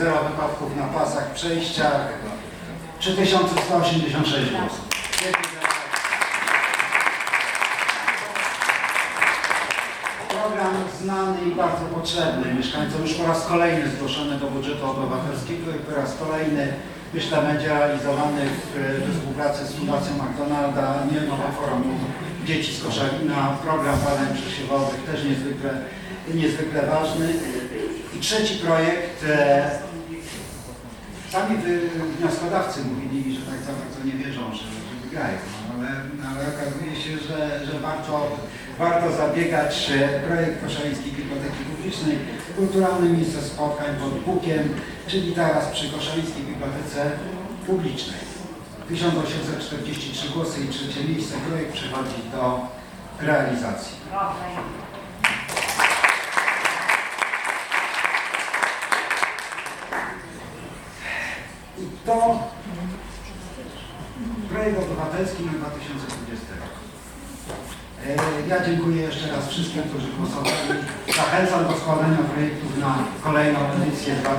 zero wypadków na pasach, przejściach. 3186 głosów. Program znany i bardzo potrzebny mieszkańcom, już po raz kolejny zgłoszony do budżetu obywatelskiego i po raz kolejny myślę będzie realizowany we współpracy z Fundacją McDonalda, nie nowe forum dzieci z Koszalina, program badań przesiewowych też niezwykle, niezwykle ważny. I trzeci projekt, e, sami wnioskodawcy mówili, że tak bardzo nie wierzą, że, że wygrają, ale, ale okazuje się, że, że warto, warto zabiegać. Projekt Koszalińskiej Biblioteki Publicznej, kulturalne miejsce spotkań pod Bukiem, czyli teraz przy Koszalińskiej Bibliotece Publicznej. 1843 głosy i trzecie miejsce. Projekt przechodzi do realizacji. I to projekt obywatelski na 2020 rok. E, Ja dziękuję jeszcze raz wszystkim, którzy głosowali. Zachęcam do składania projektów na kolejną edycję 2020.